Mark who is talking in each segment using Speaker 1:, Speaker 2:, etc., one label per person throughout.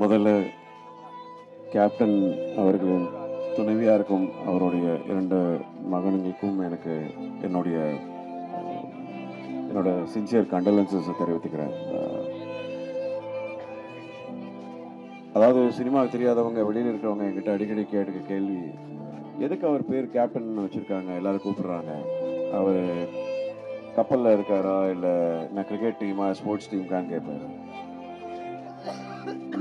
Speaker 1: முதல்ல கேப்டன் அவர்களின் துணைவியாக இருக்கும் அவருடைய இரண்டு மகன்களுக்கும் எனக்கு என்னுடைய என்னோட சின்சியர் கண்டலன்சஸ் தெரிவித்துக்கிறேன். அதாவது சினிமா தெரியாதவங்க வெளியில் இருக்கிறவங்க என்கிட்ட அடிக்கடி கேட்டுக்க கேள்வி எதுக்கு அவர் பேர் கேப்டன் வச்சுருக்காங்க? எல்லோரும் கூப்பிடுறாங்க. அவர் கப்பலில் இருக்காரா? இல்லை நான் கிரிக்கெட் டீமா ஸ்போர்ட்ஸ் டீமுக்கான்னு கேட்பேன்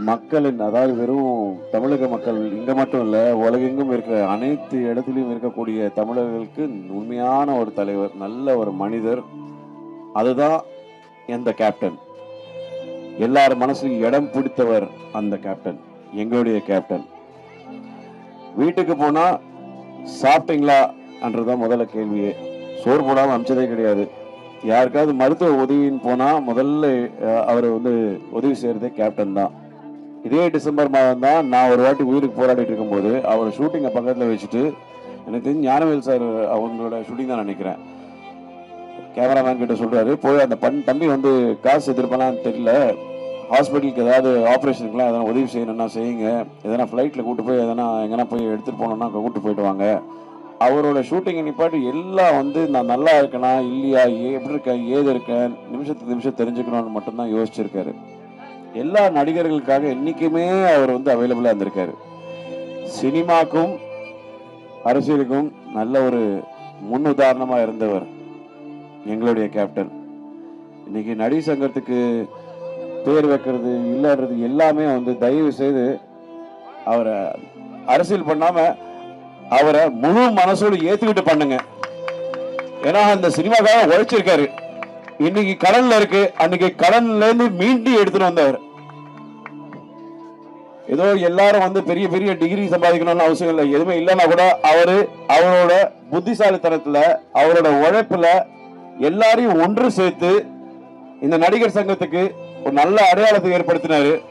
Speaker 1: மக்களின் அதாவது வெறும் தமிழக மக்கள் இங்க மட்டும் இல்ல உலகெங்கும் இருக்கிற அனைத்து இடத்துலயும் இருக்கக்கூடிய தமிழர்களுக்கு உண்மையான ஒரு தலைவர் நல்ல ஒரு மனிதர். அதுதான் எந்த கேப்டன் எல்லார் மனசுலையும் இடம் பிடித்தவர் அந்த கேப்டன் எங்களுடைய கேப்டன் வீட்டுக்கு போனா சாப்பிட்டீங்களா? என்றதான் முதல்ல கேள்வியே. சோறு போடாம அமிச்சதே கிடையாது. யாருக்காவது மருத்துவ உதவின்னு போனால் முதல்ல அவர் வந்து உதவி செய்கிறதே கேப்டன் தான். இதே டிசம்பர் மாதம் தான் நான் ஒரு வாட்டி உயிருக்கு போராடிட்டு இருக்கும்போது அவர் ஷூட்டிங்கை பக்கத்தில் வச்சுட்டு எனக்கு தெரிஞ்சு ஞானவேல் சார் அவங்களோட ஷூட்டிங் தான் நினைக்கிறேன். கேமராமேன் கிட்ட சொல்கிறாரு போய் அந்த பண் தம்பி வந்து காசு எதிர்ப்பானான்னு தெரியல. ஹாஸ்பிட்டலுக்கு ஏதாவது ஆப்ரேஷனுக்குலாம் எதனா உதவி செய்யணும்னா செய்யுங்க. எதனா ஃப்ளைட்டில் கூட்டு போய் எதனா எங்கன்னா போய் எடுத்துகிட்டு போனோம்னா கூப்பிட்டு போயிட்டு வாங்க. அவரோட ஷூட்டிங்கை நிப்பாட்டி எல்லாம் வந்து நான் நல்லா இருக்கேனா இல்லையா ஏ எப்படி இருக்கேன் ஏது இருக்கேன் நிமிஷத்துக்கு நிமிஷம் தெரிஞ்சுக்கணும்னு மட்டும்தான் யோசிச்சிருக்காரு. எல்லா நடிகர்களுக்காக என்றைக்குமே அவர் வந்து அவைலபிளாக இருந்திருக்காரு. சினிமாக்கும் அரசியலுக்கும் நல்ல ஒரு முன் உதாரணமாக இருந்தவர் எங்களுடைய கேப்டன் இன்னைக்கு நடி சங்கத்துக்கு பேர் வைக்கிறது இல்லைன்றது எல்லாமே வந்து தயவு செய்து அவரை அரசியல் பண்ணாமல் அவரை முழு மனசோடு ஏத்துக்கிட்டு பண்ணுங்க. ஏன்னா அந்த சினிமாக்காக உழைச்சிருக்காரு. இன்னைக்கு கடல்ல இருக்கு. அன்னைக்கு கடல்ல இருந்து மீண்டி எடுத்துட்டு வந்தவர். ஏதோ எல்லாரும் வந்து பெரிய பெரிய டிகிரி சம்பாதிக்கணும்னு அவசியம் இல்லை. எதுவுமே இல்லைன்னா கூட அவரு அவரோட புத்திசாலித்தனத்துல அவரோட உழைப்புல எல்லாரையும் ஒன்று சேர்த்து இந்த நடிகர் சங்கத்துக்கு ஒரு நல்ல அடையாளத்தை ஏற்படுத்தினாரு.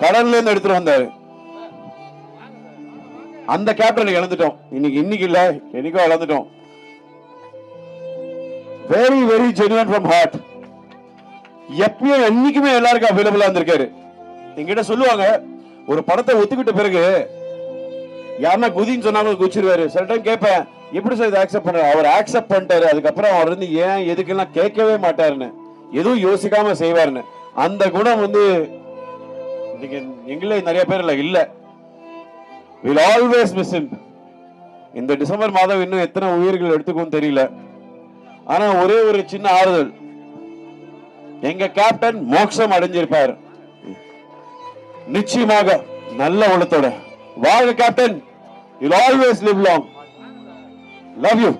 Speaker 1: கடல்லேருந்து இருந்து எடுத்துட்டு வந்தாரு. அந்த கேப்டன் இழந்துட்டோம். இன்னைக்கு இன்னைக்கு இல்ல என்னைக்கோ இழந்துட்டோம். Very very genuine from heart எப்பயும் என்னைக்குமே எல்லாருக்கும் அவைலபிளா இருந்திருக்காரு. என்கிட்ட சொல்லுவாங்க ஒரு படத்தை ஒத்துக்கிட்ட பிறகு யாருன்னா குதின்னு சொன்னாலும் குதிச்சிருவாரு. சில டைம் கேட்பேன் எப்படி சார் இதை ஆக்செப்ட் பண்றாரு அவர் ஆக்செப்ட் பண்ணிட்டாரு. அதுக்கப்புறம் அவர் வந்து ஏன் எதுக்கெல்லாம் கேட்கவே மாட்டாருன்னு? எதுவும் யோசிக்காம செய்வாருன்னு? அந்த குணம் வந்து இன்னைக்கு எங்களே நிறைய பேர் இல்லை இல்லை. Will always miss him. இந்த டிசம்பர் மாதம் இன்னும் எத்தனை உயிர்கள் எடுத்துக்கும் தெரியல. ஆனா ஒரே ஒரு சின்ன ஆறுதல். எங்க கேப்டன் மோட்சம் அடைஞ்சிருப்பார். நிச்சயமாக நல்ல உள்ளத்தோட. வாழ்க captain you always live long love you